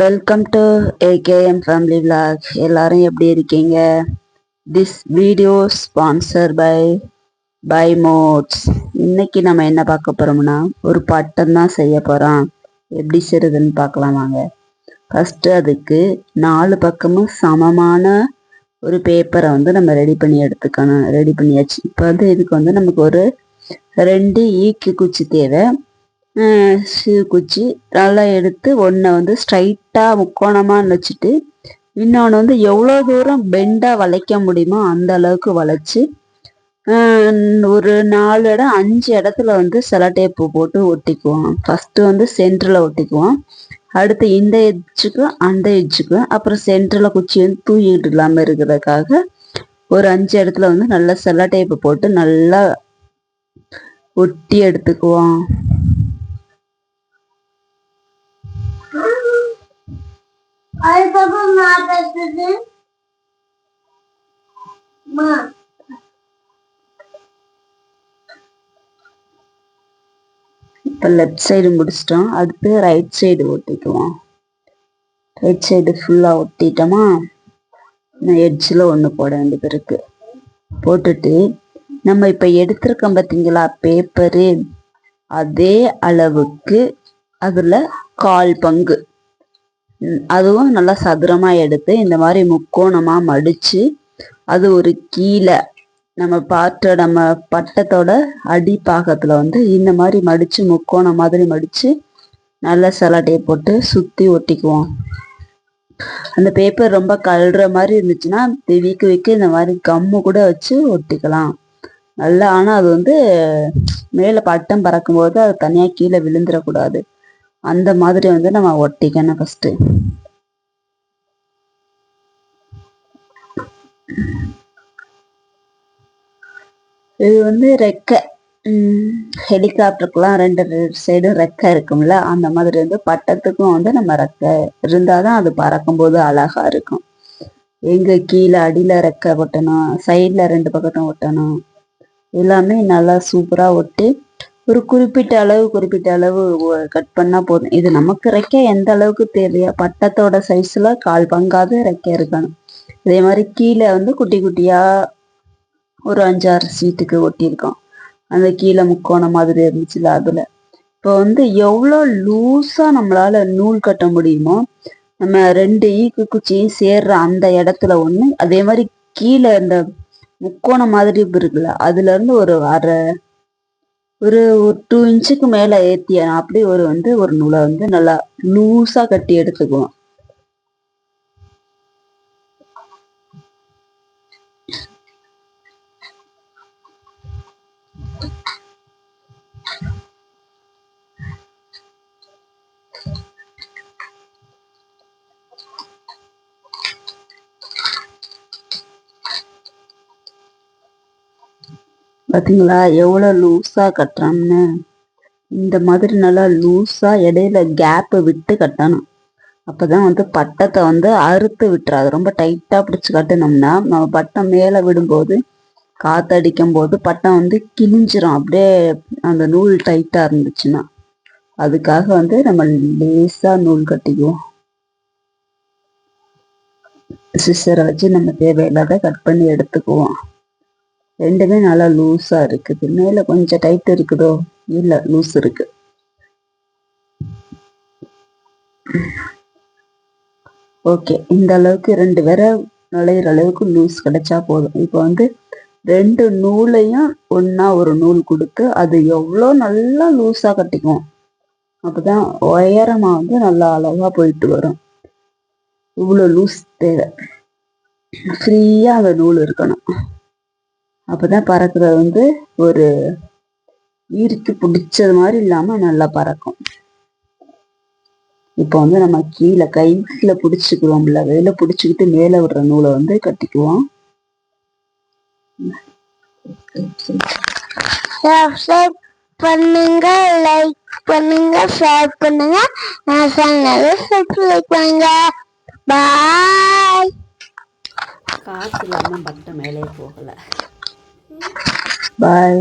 Welcome to AKM family vlog எல்லாரும் எப்படி இருக்கீங்க? This video sponsor by by modes இன்னைக்கு நம்ம என்ன பார்க்க போகிறோம்னா ஒரு பட்டம் தான் செய்ய போகிறோம் எப்படி செய்யுதுன்னு பார்க்கலாம் வாங்க. ஃபஸ்ட்டு அதுக்கு நாலு பக்கமும் சமமான ஒரு பேப்பரை வந்து நம்ம ரெடி பண்ணி எடுத்துக்கணும். ரெடி பண்ணியாச்சு. இப்போ வந்து இதுக்கு வந்து நமக்கு ஒரு ரெண்டு ஈக்கு குச்சி தேவை. அஹ் குச்சி. நல்லா எடுத்து ஒன்றை வந்து ஸ்ட்ரைட்டாக முக்கோணமாக வச்சுட்டு இன்னொன்று வந்து எவ்வளோ தூரம் பெண்டாக வளைக்க முடியுமோ அந்த அளவுக்கு வளைச்சி ஒரு நாலு இடம் அஞ்சு இடத்துல வந்து செல டேப்பு போட்டு ஒட்டிக்குவோம். ஃபஸ்ட்டு வந்து சென்டரில் ஒட்டிக்குவோம். அடுத்து இந்த எஜ்ஜுக்கும் அந்த எஜ்ஜுக்கும் அப்புறம் சென்டரில் குச்சி வந்து தூக்கிட்டு இல்லாமல் இருக்கிறதுக்காக ஒரு அஞ்சு இடத்துல வந்து நல்லா செல்ல டேப்பு போட்டு நல்லா ஒட்டி எடுத்துக்குவோம். அதுக்கப்புறம் நான் sizin? மா இப்போ லெஃப்ட் சைடு முடிச்சிட்டோம். அடுத்து ரைட் சைடு ஒட்டிக்குவோம். ரைட் சைடு ஃபுல்லாக ஒட்டிட்டோமா? எட்ஜில் ஒன்று போட வேண்டியது இருக்குது போட்டுட்டு நம்ம இப்போ எடுத்திருக்கோம் பார்த்தீங்களா பேப்பரு அதே அளவுக்கு அதில் கால் பங்கு. அதுவும் நல்லா சதுரமாக எடுத்து இந்த மாதிரி முக்கோணமாக மடித்து அது ஒரு கீழே நம்ம பாட்ட நம்ம பட்டத்தோட அடிப்பாகத்தில் வந்து இந்த மாதிரி மடித்து முக்கோணம் மாதிரி மடித்து நல்ல சலாட்டையை போட்டு சுற்றி ஒட்டிக்குவோம். அந்த பேப்பர் ரொம்ப கழுற மாதிரி இருந்துச்சுன்னா விக்க விக்க இந்த மாதிரி கம்மு கூட வச்சு ஒட்டிக்கலாம். நல்லா ஆனால் அது வந்து மேலே பட்டம் பறக்கும்போது அது தனியாக கீழே விழுந்துடக்கூடாது அந்த மாதிரி வந்து நம்ம ஒட்டிக்கணும் ஃபஸ்ட்டு இது வந்து ரெக்கை ஹெலிகாப்டருக்குலாம் ரெண்டு சைடும் ரெக்கை இருக்கும்ல அந்த மாதிரி வந்து பட்டத்துக்கும் வந்து நம்ம ரெக்கை இருந்தாதான் அது பறக்கும்போது அழகா இருக்கும். எங்கே கீழே அடியில் ரெக்கை ஒட்டணும் சைடில் ரெண்டு பக்கத்தும் ஒட்டணும். எல்லாமே நல்லா சூப்பராக ஒட்டி ஒரு குறிப்பிட்ட அளவு குறிப்பிட்ட அளவு கட் பண்ணால் போதும். இது நமக்கு ரெக்கை எந்த அளவுக்கு தேவையோ பட்டத்தோட சைஸில் கால் பங்காவது ரெக்கை இருக்கணும். இதே மாதிரி கீழே வந்து குட்டி குட்டியாக ஒரு அஞ்சாறு சீட்டுக்கு ஒட்டியிருக்கோம். அந்த கீழே முக்கோணம் மாதிரி இருந்துச்சுல அதில். இப்போ வந்து எவ்வளோ லூஸாக நம்மளால் நூல் கட்ட முடியுமோ நம்ம ரெண்டு e ஈக்கு குச்சியும் சேர்ற அந்த இடத்துல ஒன்று அதே மாதிரி கீழே இந்த முக்கோணம் மாதிரி இருக்குல்ல அதுலேருந்து ஒரு அரை ஒரு ஒரு டூ இன்ச்சுக்கு மேல ஏத்தி அப்படி ஒரு வந்து ஒரு நூலை வந்து நல்லா லூஸாக கட்டி எடுத்துக்குவோம் பார்த்தீங்களா எவ்வளோ லூஸாக கட்டுறோம்னு இந்த மாதிரி நல்லா லூஸாக இடையில கேப்பை விட்டு கட்டணும். அப்போ தான் வந்து பட்டத்தை வந்து அறுத்து விட்டுறாது. ரொம்ப டைட்டாக பிடிச்சி கட்டினோம்னா நம்ம பட்டம் மேலே விடும்போது காற்றடிக்கும் போது பட்டம் வந்து கிழிஞ்சிரும். அப்படியே அந்த நூல் டைட்டாக இருந்துச்சுன்னா. அதுக்காக வந்து நம்ம லேசா நூல் கட்டிக்குவோம். சிஸ்டரை வச்சு நம்ம தேவையில்லாத கட் பண்ணி எடுத்துக்குவோம். ரெண்டுமே நல்லா லூஸாக இருக்குது. மேலே கொஞ்சம் டைட் இருக்குதோ? இல்லை லூஸ் இருக்கு. ஓகே இந்த அளவுக்கு ரெண்டு விரை நுழையிற அளவுக்கு லூஸ் கிடைச்சா போதும். இப்போ வந்து ரெண்டு நூலையும் ஒன்றா ஒரு நூல் கொடுத்து அது எவ்வளோ நல்லா லூஸாக கட்டிக்குவோம் அப்போதான் உயரமாக வந்து நல்லா அழகா போயிட்டு வரும். இவ்வளோ லூஸ் தேவை. ஃப்ரீயா அந்த நூல் இருக்கணும். அப்பதான் பறக்கிறது வந்து ஒரு ஈர்க்கு பிடிச்சது மாதிரி இல்லாம நல்லா பறக்கும். இப்போ வந்து நம்ம கீழே கையில பிடிச்சிக்குவோம்ல வெளியில பிடிச்சிக்கிட்டு மேல விடுற நூலை வந்து கட்டிக்குவோம். சப்ஸ்கிரைப் பண்ணுங்க லைக் பண்ணுங்க ஷேர் பண்ணுங்க. நான் சேனலை சப்ஸ்கிரைப் பண்ணுங்க. பாய் காசு இல்லாம பட்டம் மேலே போகல. பாய்